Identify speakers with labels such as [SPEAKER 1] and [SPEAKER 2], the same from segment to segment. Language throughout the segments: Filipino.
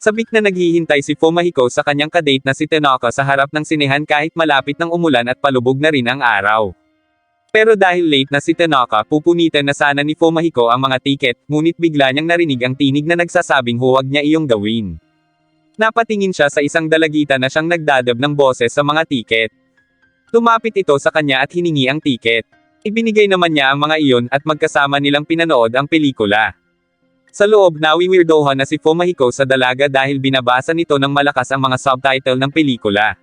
[SPEAKER 1] Sabik na naghihintay si Fumahiko sa kanyang kadate na si Tanaka sa harap ng sinehan kahit malapit ng umulan at palubog na rin ang araw. Pero dahil late na si Tanaka, pupunitan na sana ni Fumahiko ang mga tiket, ngunit bigla niyang narinig ang tinig na nagsasabing huwag niya iyong gawin. Napatingin siya sa isang dalagita na siyang nagdadab ng boses sa mga tiket. Lumapit ito sa kanya at hiningi ang tiket. Ibinigay naman niya ang mga iyon at magkasama nilang pinanood ang pelikula. Sa loob nawiwirdohan na si Fumahiko sa dalaga dahil binabasa nito ng malakas ang mga subtitle ng pelikula.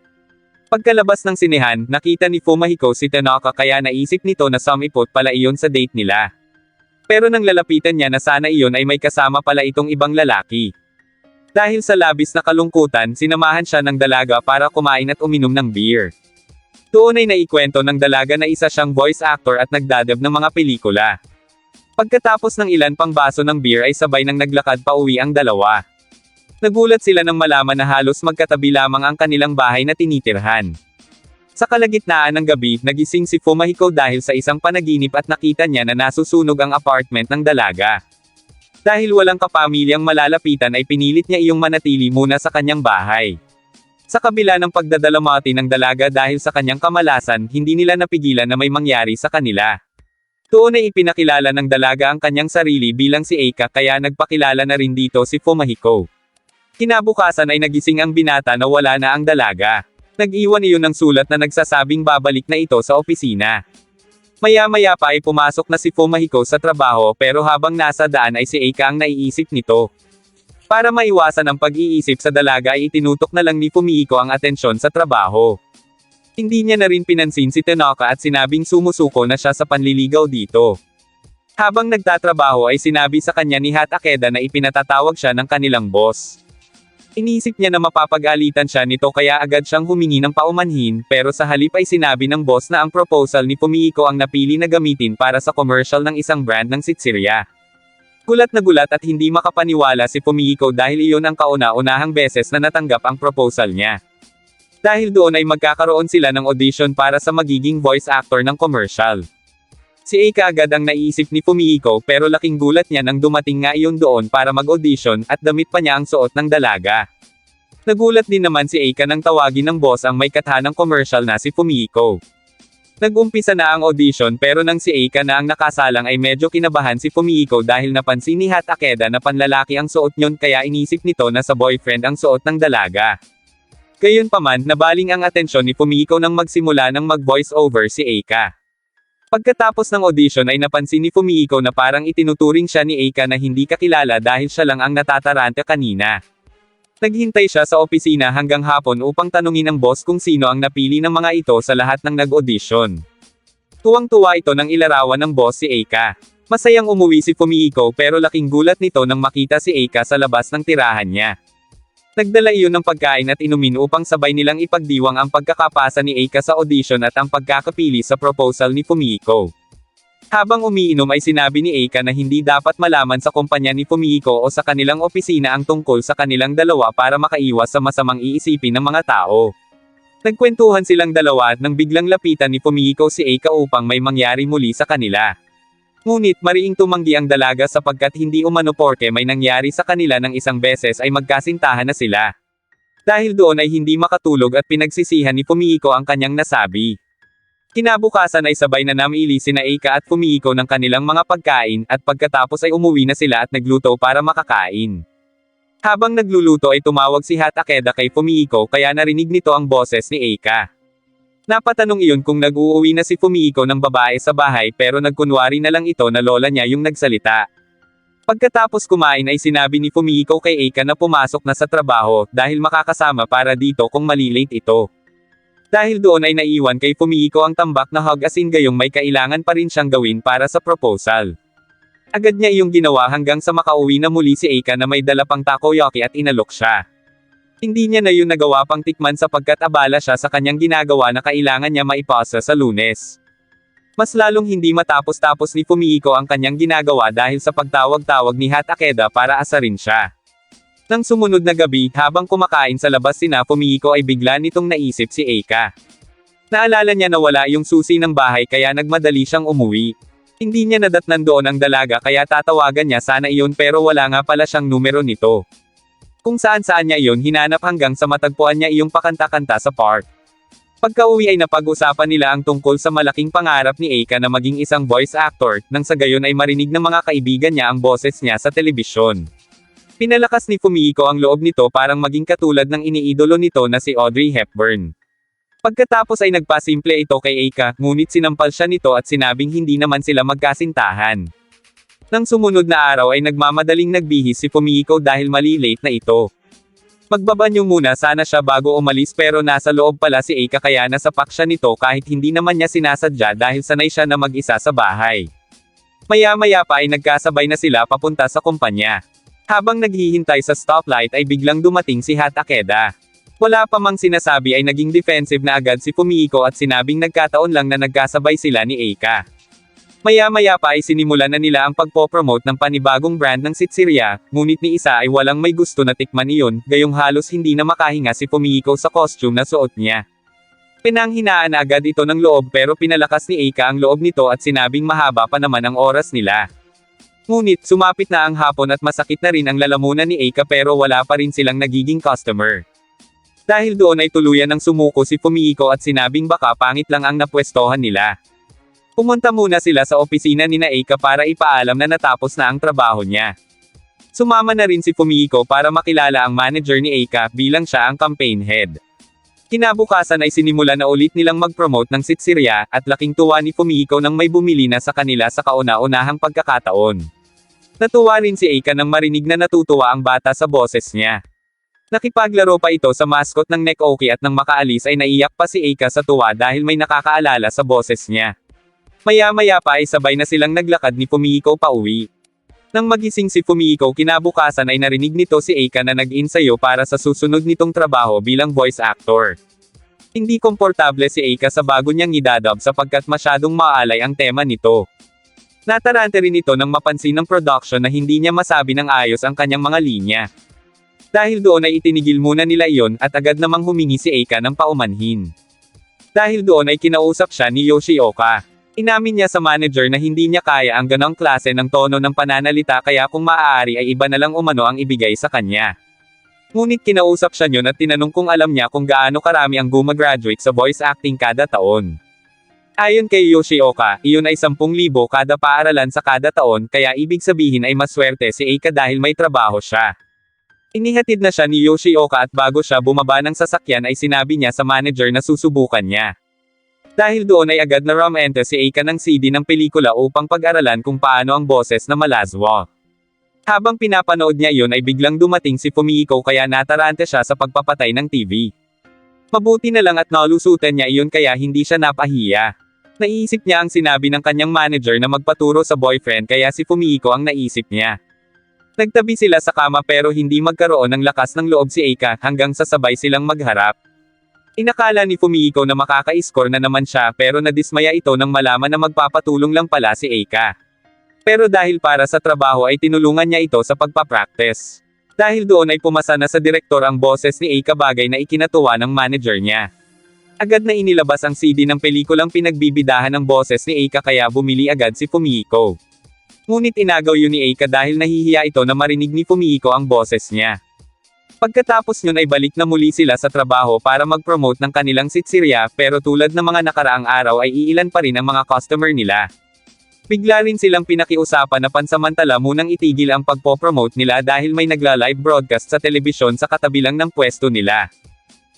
[SPEAKER 1] Pagkalabas ng sinehan, nakita ni Fumahiko si Tanaka kaya naisip nito na sumipot pala iyon sa date nila. Pero nang lalapitan niya na sana iyon ay may kasama pala itong ibang lalaki. Dahil sa labis na kalungkutan, sinamahan siya ng dalaga para kumain at uminom ng beer. Doon ay naikwento ng dalaga na isa siyang voice actor at nagdadab ng mga pelikula. Pagkatapos ng ilan pang baso ng beer ay sabay nang naglakad pa uwi ang dalawa. Nagulat sila nang malaman na halos magkatabi lamang ang kanilang bahay na tinitirhan. Sa kalagitnaan ng gabi, nagising si Fumahiko dahil sa isang panaginip at nakita niya na nasusunog ang apartment ng dalaga. Dahil walang kapamilyang malalapitan ay pinilit niya iyong manatili muna sa kanyang bahay. Sa kabila ng pagdadalamati ng dalaga dahil sa kanyang kamalasan, hindi nila napigilan na may mangyari sa kanila. Doon ay ipinakilala ng dalaga ang kanyang sarili bilang si Eika kaya nagpakilala na rin dito si Fumahiko. Kinabukasan ay nagising ang binata na wala na ang dalaga. Nag-iwan iyon ng sulat na nagsasabing babalik na ito sa opisina. Maya-maya pa ay pumasok na si Fumahiko sa trabaho pero habang nasa daan ay si Eika ang naiisip nito. Para maiwasan ang pag-iisip sa dalaga ay itinutok na lang ni Fumihiko ang atensyon sa trabaho. Hindi niya na rin pinansin si Tanaka at sinabing sumusuko na siya sa panliligaw dito. Habang nagtatrabaho ay sinabi sa kanya ni Hat Akeda na ipinatatawag siya ng kanilang boss. Inisip niya na mapapagalitan siya nito kaya agad siyang humingi ng paumanhin, pero sa halip ay sinabi ng boss na ang proposal ni Fumihiko ang napili na gamitin para sa commercial ng isang brand ng sitsirya. Gulat na gulat at hindi makapaniwala si Fumihiko dahil iyon ang kauna-unahang beses na natanggap ang proposal niya. Dahil doon ay magkakaroon sila ng audition para sa magiging voice actor ng commercial. Si Eika agad ang naisip ni Fumihiko pero laking gulat niya nang dumating nga iyon doon para mag-audition at damit pa niya ang suot ng dalaga. Nagulat din naman si Eika nang tawagin ng boss ang may kathanang commercial na si Fumihiko. Nag-umpisa na ang audition pero nang si Eika na ang nakasalang ay medyo kinabahan si Fumihiko dahil napansin ni Hat Akeda na panlalaki ang suot nyon kaya inisip nito na sa boyfriend ang suot ng dalaga. Gayunpaman, nabaling ang atensyon ni Fumihiko nang magsimula ng mag-voice over si Eika. Pagkatapos ng audition ay napansin ni Fumihiko na parang itinuturing siya ni Eika na hindi kakilala dahil siya lang ang natataranta kanina. Naghintay siya sa opisina hanggang hapon upang tanungin ng boss kung sino ang napili ng mga ito sa lahat ng nag-audition. Tuwang-tuwa ito nang ilarawan ng boss si Eika. Masayang umuwi si Fumihiko pero laking gulat nito nang makita si Eika sa labas ng tirahan niya. Nagdala iyon ng pagkain at inumin upang sabay nilang ipagdiwang ang pagkakapasa ni Eika sa audition at ang pagkakapili sa proposal ni Fumihiko. Habang umiinom ay sinabi ni Eika na hindi dapat malaman sa kumpanya ni Fumihiko o sa kanilang opisina ang tungkol sa kanilang dalawa para makaiwas sa masamang iisipin ng mga tao. Nagkwentuhan silang dalawa at nang biglang lapitan ni Fumihiko si Eika upang may mangyari muli sa kanila. Ngunit mariing tumanggi ang dalaga sapagkat hindi umano porke may nangyari sa kanila ng isang beses ay magkasintahan na sila. Dahil doon ay hindi makatulog at pinagsisihan ni Fumihiko ang kanyang nasabi. Kinabukasan ay sabay na namili sina Eika at Fumihiko ng kanilang mga pagkain at pagkatapos ay umuwi na sila at nagluto para makakain. Habang nagluluto ay tumawag si Hat Akeda kay Fumihiko kaya narinig nito ang boses ni Eika. Napatanong iyon kung nag-uuwi na si Fumihiko ng babae sa bahay pero nagkunwari na lang ito na lola niya yung nagsalita. Pagkatapos kumain ay sinabi ni Fumihiko kay Eika na pumasok na sa trabaho dahil makakasama para dito kung malilate ito. Dahil doon ay naiwan kay Fumihiko ang tambak na hug asin gayong may kailangan pa rin siyang gawin para sa proposal. Agad niya iyong ginawa hanggang sa makauwi na muli si Eika na may dala pang takoyaki at inalok siya. Hindi niya na yun nagawa pang tikman sapagkat abala siya sa kanyang ginagawa na kailangan niya maipasa sa lunes. Mas lalong hindi matapos-tapos ni Fumihiko ang kanyang ginagawa dahil sa pagtawag-tawag ni Hat Akeda para asarin siya. Nang sumunod na gabi, habang kumakain sa labas sina Fumihiko ay bigla nitong naisip si Eika. Naalala niya na wala yung susi ng bahay kaya nagmadali siyang umuwi. Hindi niya nadatnan doon ang dalaga kaya tatawagan niya sana iyon pero wala nga pala siyang numero nito. Kung saan saan niya iyon hinanap hanggang sa matagpuan niya iyong pakanta-kanta sa park. Pagka-uwi ay napag-usapan nila ang tungkol sa malaking pangarap ni Eika na maging isang voice actor, nang sa gayon ay marinig ng mga kaibigan niya ang boses niya sa telebisyon. Pinalakas ni Fumihiko ang loob nito parang maging katulad ng iniidolo nito na si Audrey Hepburn. Pagkatapos ay nagpasimple ito kay Eika, ngunit sinampal siya nito at sinabing hindi naman sila magkasintahan. Nang sumunod na araw ay nagmamadaling nagbihis si Fumihiko dahil mali late na ito. Magbabanyo muna sana siya bago umalis pero nasa loob pala si Eika kaya nasapak siya nito kahit hindi naman niya sinasadya dahil sanay siya na mag-isa sa bahay. Maya-maya pa ay nagkasabay na sila papunta sa kumpanya. Habang naghihintay sa stoplight ay biglang dumating si Hat Akeda. Wala pa mang sinasabi ay naging defensive na agad si Fumihiko at sinabing nagkataon lang na nagkasabay sila ni Eika. Maya-maya pa ay sinimulan na nila ang pagpopromote ng panibagong brand ng sitsirya, ngunit ni isa ay walang may gusto na tikman iyon, gayong halos hindi na makahinga si Fumihiko sa costume na suot niya. Pinanghinaan na agad ito ng loob pero pinalakas ni Eika ang loob nito at sinabing mahaba pa naman ang oras nila. Ngunit, sumapit na ang hapon at masakit na rin ang lalamunan ni Eika pero wala pa rin silang nagiging customer. Dahil doon ay tuluyan ng sumuko si Fumihiko at sinabing baka pangit lang ang napwestohan nila. Pumunta muna sila sa opisina ni Naika para ipaalam na natapos na ang trabaho niya. Sumama na rin si Fumihiko para makilala ang manager ni Eika bilang siya ang campaign head. Kinabukasan ay sinimula na ulit nilang mag-promote ng sitsirya at laking tuwa ni Fumihiko nang may bumili na sa kanila sa kauna-unahang pagkakataon. Natuwa rin si Eika nang marinig na natutuwa ang bata sa boses niya. Nakipaglaro pa ito sa mascot ng Nekoki at nang makaalis ay naiyak pa si Eika sa tuwa dahil may nakakaalala sa boses niya. Maya-maya pa ay sabay na silang naglakad ni Fumihiko pa uwi. Nang magising si Fumihiko kinabukasan ay narinig nito si Eika na nag-insayo para sa susunod nitong trabaho bilang voice actor. Hindi komportable si Eika sa bago niyang idadub sapagkat masyadong maalay ang tema nito. Natarante rin ito nang mapansin ng production na hindi niya masabi ng ayos ang kanyang mga linya. Dahil doon ay itinigil muna nila iyon at agad namang humingi si Eika ng paumanhin. Dahil doon ay kinausap siya ni Yoshioka. Inamin niya sa manager na hindi niya kaya ang ganong klase ng tono ng pananalita kaya kung maaari ay iba na lang umano ang ibigay sa kanya. Ngunit kinausap siya niyon at tinanong kung alam niya kung gaano karami ang gumagraduate sa voice acting kada taon. Ayon kay Yoshioka, iyon ay 10,000 kada paaralan sa kada taon kaya ibig sabihin ay maswerte si Eika dahil may trabaho siya. Inihatid na siya ni Yoshioka at bago siya bumaba ng sasakyan ay sinabi niya sa manager na susubukan niya. Dahil doon ay agad na ramenta si Eika ng CD ng pelikula upang pag-aralan kung paano ang boses na malazwa. Habang pinapanood niya iyon ay biglang dumating si Fumihiko kaya natarante siya sa pagpapatay ng TV. Mabuti na lang at nalusutan niya iyon kaya hindi siya napahiya. Naiisip niya ang sinabi ng kanyang manager na magpaturo sa boyfriend kaya si Fumihiko ang naisip niya. Nagtabi sila sa kama pero hindi magkaroon ng lakas ng loob si Eika hanggang sa sabay silang magharap. Inakala ni Fumihiko na makaka-score na naman siya pero nadismaya ito nang malaman na magpapatulong lang pala si Eika. Pero dahil para sa trabaho ay tinulungan niya ito sa pagpapractice. Dahil doon ay pumasa na sa direktor ang boses ni Eika bagay na ikinatuwa ng manager niya. Agad na inilabas ang CD ng pelikulang pinagbibidahan ng boses ni Eika kaya bumili agad si Fumihiko. Ngunit inagaw yun ni Eika dahil nahihiya ito na marinig ni Fumihiko ang boses niya. Pagkatapos yun ay balik na muli sila sa trabaho para mag-promote ng kanilang sitsirya pero tulad ng mga nakaraang araw ay iilan pa rin ang mga customer nila. Bigla rin silang pinakiusapan na pansamantala munang itigil ang pagpopromote nila dahil may nagla-live broadcast sa telebisyon sa katabilang ng pwesto nila.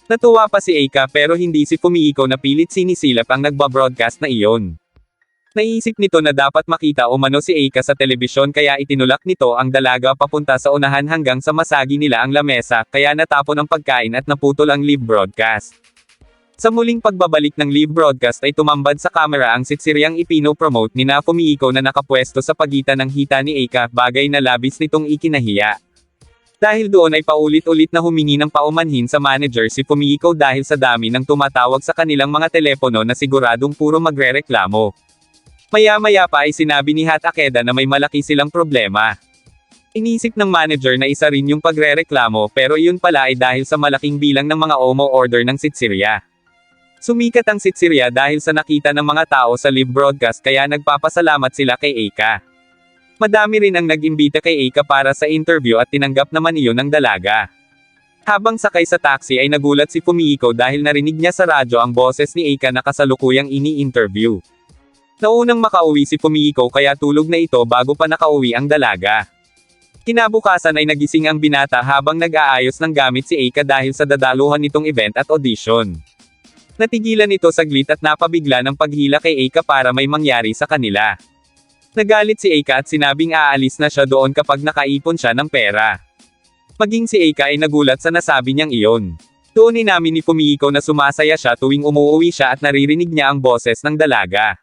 [SPEAKER 1] Natuwa pa si Eika pero hindi si Fumihiko na pilit sinisilap ang nagbabroadcast na iyon. Naisip nito na dapat makita umano si Eika sa telebisyon kaya itinulak nito ang dalaga papunta sa unahan hanggang sa masagi nila ang lamesa, kaya natapon ang pagkain at naputol ang live broadcast. Sa muling pagbabalik ng live broadcast ay tumambad sa kamera ang sitsiryang ipino-promote ni na Fumihiko na nakapwesto sa pagitan ng hita ni Eika, bagay na labis nitong ikinahiya. Dahil doon ay paulit-ulit na humingi ng paumanhin sa manager si Fumihiko dahil sa dami ng tumatawag sa kanilang mga telepono na siguradong puro magrereklamo. Maya-maya pa ay sinabi ni Hat Akeda na may malaki silang problema. Inisip ng manager na isa rin yung pagrereklamo pero iyon pala ay dahil sa malaking bilang ng mga omo order ng sitsirya. Sumikat ang sitsirya dahil sa nakita ng mga tao sa live broadcast kaya nagpapasalamat sila kay Eika. Madami rin ang nag-imbita kay Eika para sa interview at tinanggap naman iyon ng dalaga. Habang sakay sa taxi ay nagulat si Fumihiko dahil narinig niya sa radyo ang boses ni Eika na kasalukuyang ini-interview. Naunang makauwi si Fumihiko kaya tulog na ito bago pa nakauwi ang dalaga. Kinabukasan ay nagising ang binata habang nag-aayos ng gamit si Eika dahil sa dadaluhan nitong event at audition. Natigilan ito saglit at napabigla ng paghila kay Eika para may mangyari sa kanila. Nagalit si Eika at sinabing aalis na siya doon kapag nakaipon siya ng pera. Maging si Eika ay nagulat sa nasabi niyang iyon. Doon namin ni Fumihiko na sumasaya siya tuwing umuwi siya at naririnig niya ang boses ng dalaga.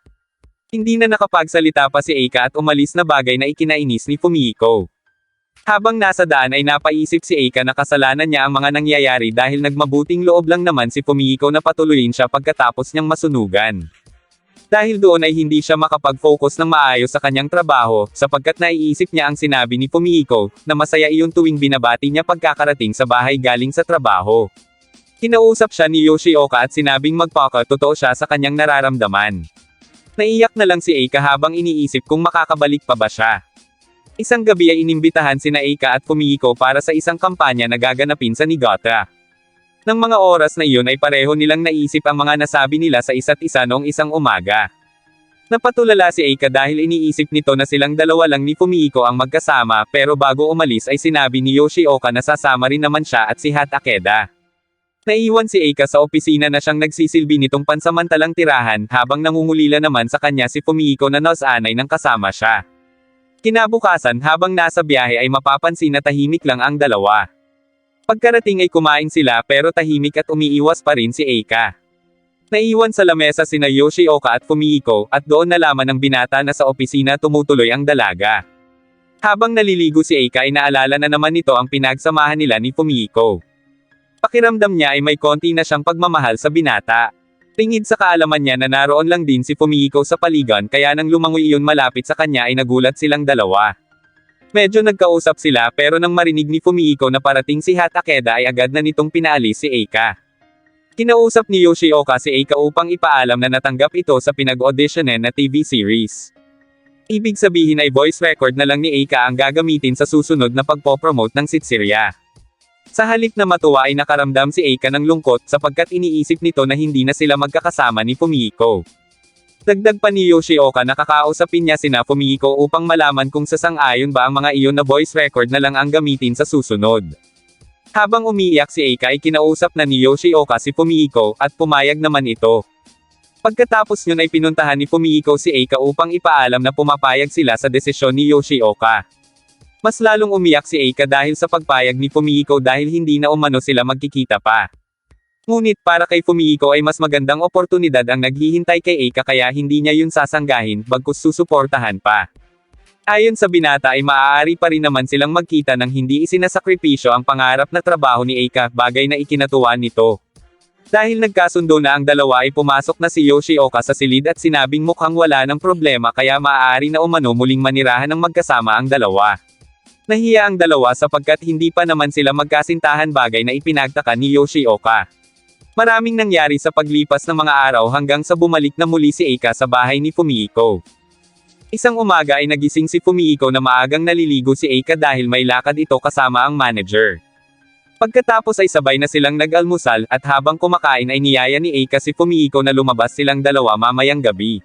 [SPEAKER 1] Hindi na nakapagsalita pa si Eika at umalis na bagay na ikinainis ni Fumihiko. Habang nasa daan ay napaisip si Eika na kasalanan niya ang mga nangyayari dahil nagmabuting loob lang naman si Fumihiko na patuloyin siya pagkatapos niyang masunugan. Dahil doon ay hindi siya makapag-focus ng maayos sa kanyang trabaho, sapagkat naiisip niya ang sinabi ni Fumihiko, na masaya iyon tuwing binabati niya pagkakarating sa bahay galing sa trabaho. Kinausap siya ni Yoshioka at sinabing magpaka totoo siya sa kanyang nararamdaman. Naiyak na lang si Eika habang iniisip kung makakabalik pa ba siya. Isang gabi ay inimbitahan sina Eika at Fumihiko para sa isang kampanya na gaganapin sa Niigata. Nang mga oras na iyon ay pareho nilang naisip ang mga nasabi nila sa isa't isa noong isang umaga. Napatulala si Eika dahil iniisip nito na silang dalawa lang ni Fumihiko ang magkasama pero bago umalis ay sinabi ni Yoshioka na sasama rin naman siya at si Hat Akeda. Naiwan si Eika sa opisina na siyang nagsisilbi nitong pansamantalang tirahan habang nangungulila naman sa kanya si Fumihiko na nasanay ng kasama siya. Kinabukasan habang nasa biyahe ay mapapansin na tahimik lang ang dalawa. Pagkarating ay kumain sila pero tahimik at umiiwas pa rin si Eika. Naiwan sa lamesa sina Yoshioka at Fumihiko, at doon nalaman ng binata na sa opisina tumutuloy ang dalaga. Habang naliligo si Eika ay naalala na naman nito ang pinagsamahan nila ni Fumihiko. Pakiramdam niya ay may konti na siyang pagmamahal sa binata. Tingid sa kaalaman niya na naroon lang din si Fumihiko sa paligan kaya nang lumangoy iyon malapit sa kanya ay nagulat silang dalawa. Medyo nagkausap sila pero nang marinig ni Fumihiko na parating si Hat Akeda ay agad na nitong pinaalis si Eika. Kinausap ni Yoshioka si Eika upang ipaalam na natanggap ito sa pinag-auditionen na TV series. Ibig sabihin ay voice record na lang ni Eika ang gagamitin sa susunod na pagpopromote ng Sitseria. Sa halip na matuwa ay nakaramdam si Eika ng lungkot sapagkat iniisip nito na hindi na sila magkakasama ni Fumihiko. Dagdag pa ni Yoshioka na kakausapin niya sina Fumihiko upang malaman kung sasang-ayon ba ang mga iyon na voice record na lang ang gamitin sa susunod. Habang umiiyak si Eika ay kinausap na ni Yoshioka si Fumihiko, at pumayag naman ito. Pagkatapos yun ay pinuntahan ni Fumihiko si Eika upang ipaalam na pumapayag sila sa desisyon ni Yoshioka. Mas lalong umiyak si Eika dahil sa pagpayag ni Fumihiko dahil hindi na umano sila magkikita pa. Ngunit para kay Fumihiko ay mas magandang oportunidad ang naghihintay kay Eika kaya hindi niya yun sasanggahin, bagkus susuportahan pa. Ayon sa binata ay maaari pa rin naman silang magkita nang hindi isinasakripisyo ang pangarap na trabaho ni Eika, bagay na ikinatuwa nito. Dahil nagkasundo na ang dalawa ay pumasok na si Yoshioka sa silid at sinabing mukhang wala ng problema kaya maaari na umano muling manirahan ng magkasama ang dalawa. Nahiya ang dalawa sapagkat hindi pa naman sila magkasintahan bagay na ipinagtaka ni Yoshioka. Maraming nangyari sa paglipas ng mga araw hanggang sa bumalik na muli si Eika sa bahay ni Fumihiko. Isang umaga ay nagising si Fumihiko na maagang naliligo si Eika dahil may lakad ito kasama ang manager. Pagkatapos ay sabay na silang nag-almusal at habang kumakain ay niyaya ni Eika si Fumihiko na lumabas silang dalawa mamayang gabi.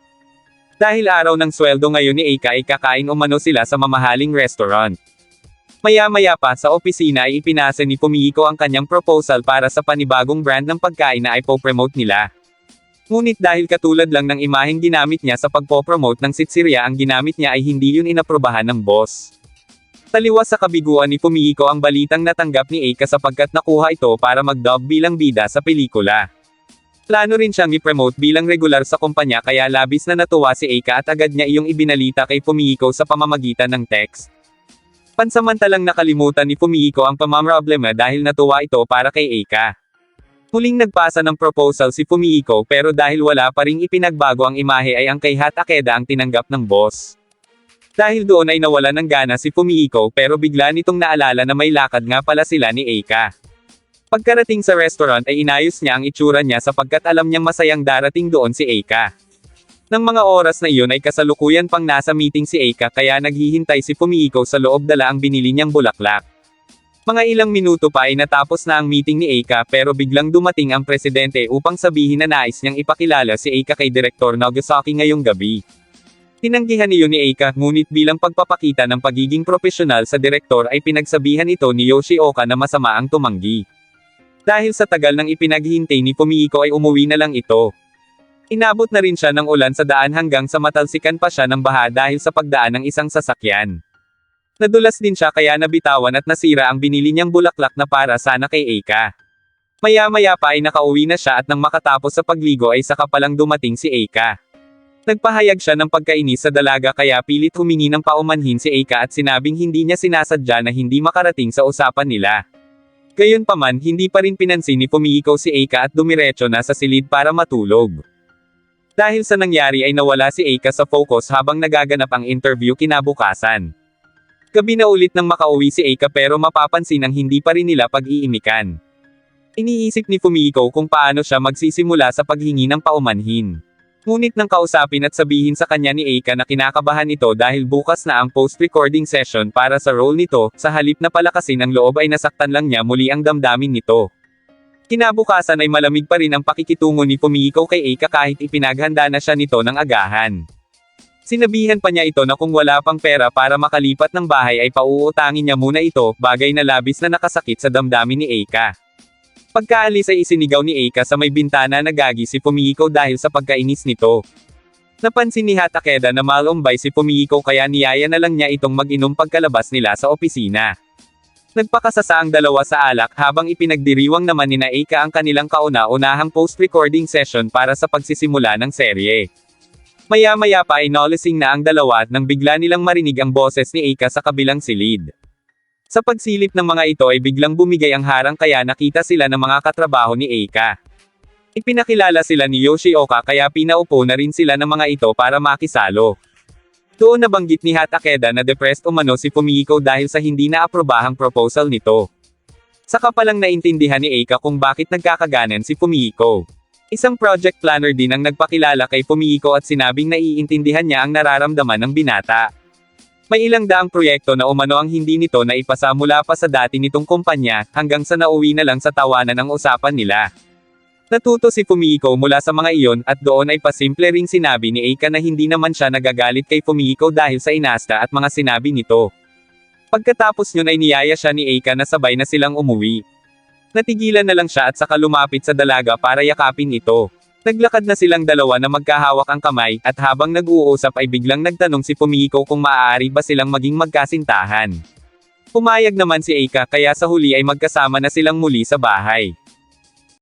[SPEAKER 1] Dahil araw ng sweldo ngayon ni Eika ay kakain umano sila sa mamahaling restaurant. Maya-maya pa sa opisina ay ipinasa ni Fumihiko ang kanyang proposal para sa panibagong brand ng pagkain na ipo-promote nila. Ngunit dahil katulad lang ng imaheng ginamit niya sa pagpopromote ng sitsirya ang ginamit niya ay hindi yun inaprobahan ng boss. Taliwas sa kabiguan ni Fumihiko ang balitang natanggap ni Eika sapagkat nakuha ito para mag-dub bilang bida sa pelikula. Plano rin siyang i-promote bilang regular sa kumpanya kaya labis na natuwa si Eika at agad niya iyong ibinalita kay Fumihiko sa pamamagitan ng text. Pansamantalang nakalimutan ni Fumihiko ang pamamroblema dahil natuwa ito para kay Eika. Huling nagpasa ng proposal si Fumihiko pero dahil wala pa ring ipinagbago ang imahe ay ang kay Hat Akeda ang tinanggap ng boss. Dahil doon ay nawala ng gana si Fumihiko pero bigla nitong naalala na may lakad nga pala sila ni Eika. Pagkarating sa restaurant ay inayos niya ang itsura niya sapagkat alam niyang masayang darating doon si Eika. Nang mga oras na iyon ay kasalukuyan pang nasa meeting si Eika kaya naghihintay si Fumihiko sa loob dala ang binili niyang bulaklak. Mga ilang minuto pa ay natapos na ang meeting ni Eika pero biglang dumating ang presidente upang sabihin na nais niyang ipakilala si Eika kay Direktor Nagasaki ngayong gabi. Tinanggihan niyo ni Eika, ngunit bilang pagpapakita ng pagiging profesional sa direktor ay pinagsabihan ito ni Yoshioka na masama ang tumanggi. Dahil sa tagal ng ipinaghihintay ni Fumihiko ay umuwi na lang ito. Inabot na rin siya ng ulan sa daan hanggang sa matalsikan pa siya ng baha dahil sa pagdaan ng isang sasakyan. Nadulas din siya kaya nabitawan at nasira ang binili niyang bulaklak na para sana kay Eika. Maya-maya pa ay nakauwi na siya at nang makatapos sa pagligo ay saka palang dumating si Eika. Nagpahayag siya ng pagkainis sa dalaga kaya pilit humingi ng paumanhin si Eika at sinabing hindi niya sinasadya na hindi makarating sa usapan nila. Gayunpaman hindi pa rin pinansin ni Fumihiko si Eika at dumiretso na sa silid para matulog. Dahil sa nangyari ay nawala si Eika sa focus habang nagaganap ang interview kinabukasan. Gabi na ulit nang makauwi si Eika pero mapapansin ang hindi pa rin nila pag-iimikan. Iniisip ni Fumihiko kung paano siya magsisimula sa paghingi ng paumanhin. Ngunit nang kausapin at sabihin sa kanya ni Eika na kinakabahan ito dahil bukas na ang post-recording session para sa role nito, sa halip na palakasin ang loob ay nasaktan lang niya muli ang damdamin nito. Kinabukasan ay malamig pa rin ang pakikitungo ni Fumihiko kay Eika kahit ipinaghanda na siya nito ng agahan. Sinabihan pa niya ito na kung wala pang pera para makalipat ng bahay ay pauutangin niya muna ito, bagay na labis na nakasakit sa damdamin ni Eika. Pagkaalis ay isinigaw ni Eika sa may bintana na gagi si Fumihiko dahil sa pagkainis nito. Napansin ni Hatakeda na malumbay si Fumihiko kaya niyaya na lang niya itong mag-inom pagkalabas nila sa opisina. Nagpakasasa ang dalawa sa alak habang ipinagdiriwang naman ni na Eika ang kanilang kauna-unahang post-recording session para sa pagsisimula ng serye. Maya-maya pa ay nolicing na ang dalawa nang bigla nilang marinig ang boses ni Eika sa kabilang silid. Sa pagsilip ng mga ito ay biglang bumigay ang harang kaya nakita sila ng mga katrabaho ni Eika. Ipinakilala sila ni Yoshioka kaya pinaupo na rin sila ng mga ito para makisalo. Doon nabanggit ni Hatakeda na depressed umano si Fumihiko dahil sa hindi naaprobahang proposal nito. Saka palang naintindihan ni Eika kung bakit nagkakaganan si Fumihiko. Isang project planner din ang nagpakilala kay Fumihiko at sinabing naiintindihan niya ang nararamdaman ng binata. May ilang daang proyekto na umano ang hindi nito na ipasa mula pa sa dati nitong kumpanya, hanggang sa nauwi na lang sa tawanan ng usapan nila. Natuto si Fumihiko mula sa mga iyon, at doon ay pasimple ring sinabi ni Eika na hindi naman siya nagagalit kay Fumihiko dahil sa inasta at mga sinabi nito. Pagkatapos yun ay niyaya siya ni Eika na sabay na silang umuwi. Natigilan na lang siya at saka lumapit sa dalaga para yakapin ito. Naglakad na silang dalawa na magkahawak ang kamay, at habang nag-uusap ay biglang nagtanong si Fumihiko kung maaari ba silang maging magkasintahan. Pumayag naman si Eika kaya sa huli ay magkasama na silang muli sa bahay.